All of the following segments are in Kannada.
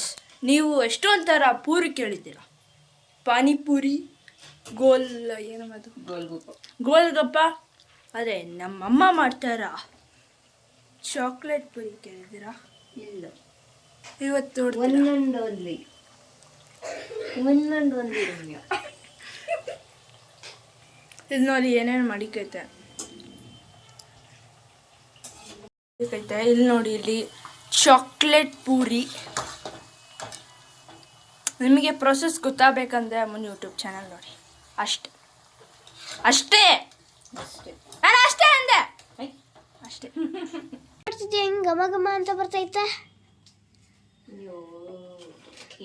ಫ್ರೆಂಡ್ಸ್ ನೀವು ಎಷ್ಟೊಂದು ಥರ ಪೂರಿ ಕೇಳಿದ್ದೀರ? ಪಾನಿಪೂರಿ ಗೋಲ್ ಏನದು ಗೋಲ್ಗುಪ್ಪ. ಗೋಲ್ಗಪ್ಪ? ಅದೇ ನಮ್ಮಮ್ಮ ಮಾಡ್ತಾರ? ಚಾಕ್ಲೇಟ್ ಪೂರಿ ಕೇಳಿದ್ದೀರಾ? ಇಲ್ಲ. ಇವತ್ತು? ಒಂದೊಂದು ಒಂದ್ಲಿ. ಒಂದೊಂದು ಒಂದು ಇದು ನೋಡಿ ಏನೇನು ಮಡಿಕೈತೆ. ಇಲ್ಲಿ ನೋಡಿ ಇಲ್ಲಿ ಚಾಕ್ಲೇಟ್ ಪೂರಿ. ನಿಮಗೆ ಪ್ರೊಸೆಸ್ ಗೊತ್ತಾಗಬೇಕಂದ್ರೆ ಮುನ್ನ ಯೂಟ್ಯೂಬ್ ಚಾನಲ್ ನೋಡಿ. ಅಷ್ಟೇ. ಅಷ್ಟೇ. ಅಷ್ಟೇ ನಾನು ಅಷ್ಟೇ ಅಂದೆ. ಅಷ್ಟೇ. ಮಾಡ್ತಿದ್ದೆ ಹಿಂಗ್ ಘಮ ಘಮ ಅಂತ ಬರ್ತೈತೆ ಅಯ್ಯೋ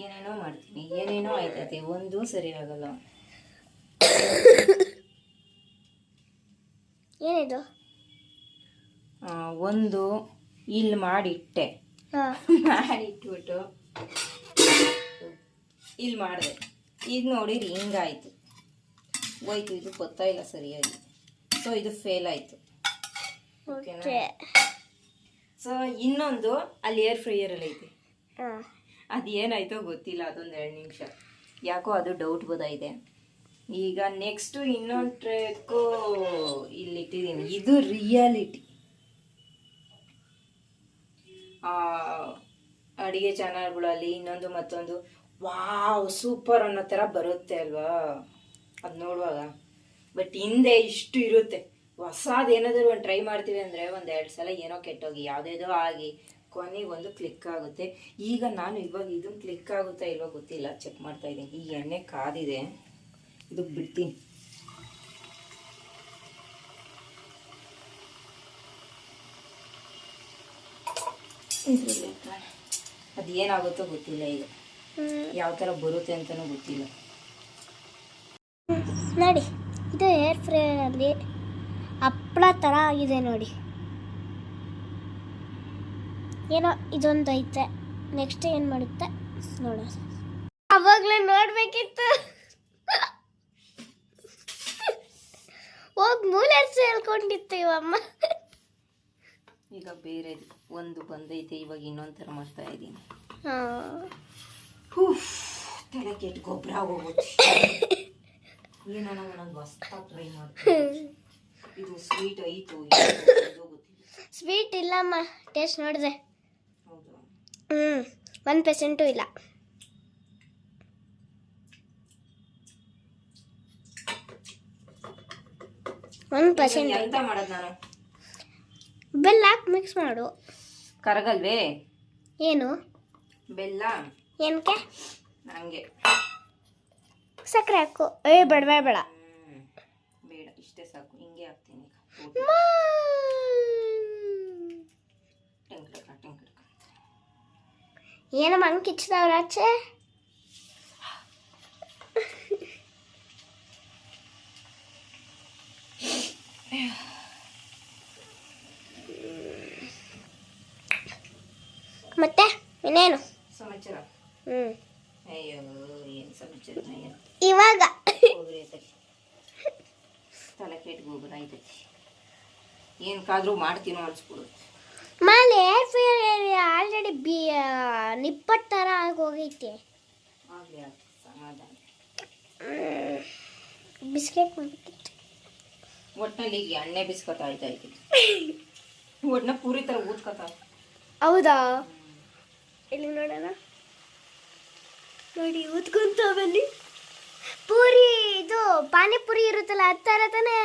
ಏನೇನೋ ಮಾಡ್ತೀನಿ. ಏನೇನೋ ಆಯ್ತೈತೆ? ಒಂದು ಸರಿ ಆಗಲ್ಲ. ಏನಿದು? ಆ, ಒಂದು ಇಲ್ಲಿ ಮಾಡಿಟ್ಟೆ. ಹಾ. ಮಾಡಿಟ್ಬಿಟ್ಟು ಇಲ್ಲಿ ಮಾಡಿದೆ. ಇದು ನೋಡಿರಿ ಹಿಂಗಾಯಿತು. ಹೋಯ್ತು ಇದು ಗೊತ್ತಾ ಇಲ್ಲ ಸರಿಯಾಗಿ. ಸೊ ಇದು ಫೇಲ್ ಆಯಿತು. ಓಕೆನಾ ಸೊ ಇನ್ನೊಂದು ಅಲ್ಲಿ ಏರ್ ಫ್ರೈಯರಲ್ಲಿ ಐತೆ. ಐತಿ ಅದು ಏನಾಯ್ತೋ ಗೊತ್ತಿಲ್ಲ ಅದೊಂದು ಎರಡು ನಿಮಿಷ. ಯಾಕೋ ಅದು ಡೌಟ್ ಬದಾಯಿದೆ. ಈಗ ನೆಕ್ಸ್ಟು ಇನ್ನೊಂದು ಟ್ರ್ಯಾಕು ಇಲ್ಲಿ ಇಟ್ಟಿದ್ದೀನಿ ಇದು ರಿಯಾಲಿಟಿ ಅಡುಗೆ ಚಾನಲ್ಗಳಲ್ಲಿ ಇನ್ನೊಂದು ಮತ್ತೊಂದು ವಾವ್, ಸೂಪರ್ ಅನ್ನೋ ಥರ ಬರುತ್ತೆ ಅಲ್ವಾ? ಅದು ನೋಡುವಾಗ. ಬಟ್ ಹಿಂದೆ ಇಷ್ಟು ಇರುತ್ತೆ. ಹೊಸದು ಏನಾದರೂ ಒಂದು ಟ್ರೈ ಮಾಡ್ತೀವಿ ಅಂದರೆ ಒಂದು ಎರಡು ಸಲ ಏನೋ ಕೆಟ್ಟೋಗಿ, ಯಾವುದೇದೋ ಆಗಿ ಕೊನೆಗೆ ಒಂದು ಕ್ಲಿಕ್ ಆಗುತ್ತೆ. ಈಗ ನಾನು ಇವಾಗ ಇದನ್ನು ಕ್ಲಿಕ್ ಆಗುತ್ತಾ ಇಲ್ವೋ ಗೊತ್ತಿಲ್ಲ. ಚೆಕ್ ಮಾಡ್ತಾ ಇದ್ದೀನಿ. ಈ ಎಣ್ಣೆ ಕಾದಿದೆ. ಇದು ಬಿಡ್ತೀನಿ. ಅದು ಏನಾಗುತ್ತೋ ಗೊತ್ತಿಲ್ಲ ಈಗ. ಯಾವ ಥರ ಬರುತ್ತೆ ಅಂತಲೂ ಗೊತ್ತಿಲ್ಲ. ನೋಡಿ ಇದು ಏರ್ ಫ್ರೈನಲ್ಲಿ ಹಪ್ಪಳ ಥರ ಆಗಿದೆ ನೋಡಿ. ಏನೋ ಇದೊಂದು ಐತೆ. ನೆಕ್ಸ್ಟ್ ಏನು ಮಾಡುತ್ತೆ? ನೋಡೋಣ. ಅವಾಗಲೇ ನೋಡ್ಬೇಕಿತ್ತು. ಹೋಗ್ ಮೂಲೆ ಹೇಳ್ಕೊಂಡಿತ್ತು ಇವಮ್ಮ ಈಗ ಬೇರೆ ಒಂದು ಬಂದೈತೆ ಇವಾಗ ಇನ್ನೊಂದು ಥರ ಮಾಡ್ತಾ ಇದ್ದೀನಿ. ಹಾಂ. ಕೆಟ್ಟು ಗೊಬ್ಬರ ಹೋಗುತ್ತೆ ಏನೋ ಟ್ರೈ ಮಾಡ್ತೀನಿ. ಇದು ಸ್ವೀಟ್ ಐತು ಸ್ವೀಟ್ ಇಲ್ಲಮ್ಮ ಟೇಸ್ಟ್ ನೋಡಿದೆ. ಹ್ಞೂ ಒನ್ ಪರ್ಸೆಂಟು ಇಲ್ಲ. ಒನ್ ಪರ್ಸೆಂಟ್ ಎಂತ ಮಾಡೋದು ನಾನು? ಬೆಲ್ಲ ಹಾಕಿ ಮಿಕ್ಸ್ ಮಾಡು. ಕರಗಲ್ವೇ? ಏನು? ಬೆಲ್ಲ? ಏನಕ್ಕೆ? ಹಂಗೆ. ಸಕ್ಕರೆ ಹಾಕು. ಏ ಬೇಡವೇ ಬೇಡ ಬೇಡ. ಇಷ್ಟೇ ಸಾಕು. ಹಿಂಗೆ ಹಾಕ್ತೀನಿ. ಏನಮ್ಮ ಹಂಗೆ ಕಿಚ್ಚದವ್ರ ಆಚೆ? ಮತ್ತೆ ಇನ್ನೇನು? ಸಮಾಚಾರ. ಹ್ಞೂ ಅಯ್ಯೋ ಏನು ಸಮಾಚಾರ ಇವಾಗ ಹೋಗ್ರಿ. ತಲೆ ಕೆಟ್ಟು ಮಾಡ್ತೀನೋ ಅನ್ಸ್ಬಿಡುತ್ತೆ ಮೇಲೆ ಏರ್ ಆಲ್ರೆಡಿ ಬಿ ನಿಪ್ಪಟ್ಟು ಥರ ಆಗೋಗೈತೆ ಆಗಲಿ ಆಗ್ಲಿ ಸಮಾಧಾನ ಬಿಸ್ಕೆಟ್ ಮಾಡ್ಬೇಕಿತ್ತು ಒಟ್ಟಿನಲ್ಲಿ ಈಗ ಎಣ್ಣೆ ಬಿಸ್ಕೊತ ಆಯ್ತಾ ಐತಿ ಒಟ್ನ ಪೂರಿ ಥರ ಊದ್ಕೊತ ಹೌದಾ? ಇಲ್ಲಿ ನೋಡೋಣ. ನೋಡಿ ಊದ್ಕೊಂತಾವಲ್ಲಿ ಪೂರಿ ಇದು ಪಾನಿಪುರಿ ಇರುತ್ತಲ್ಲ ಥರ ತಾನೇ?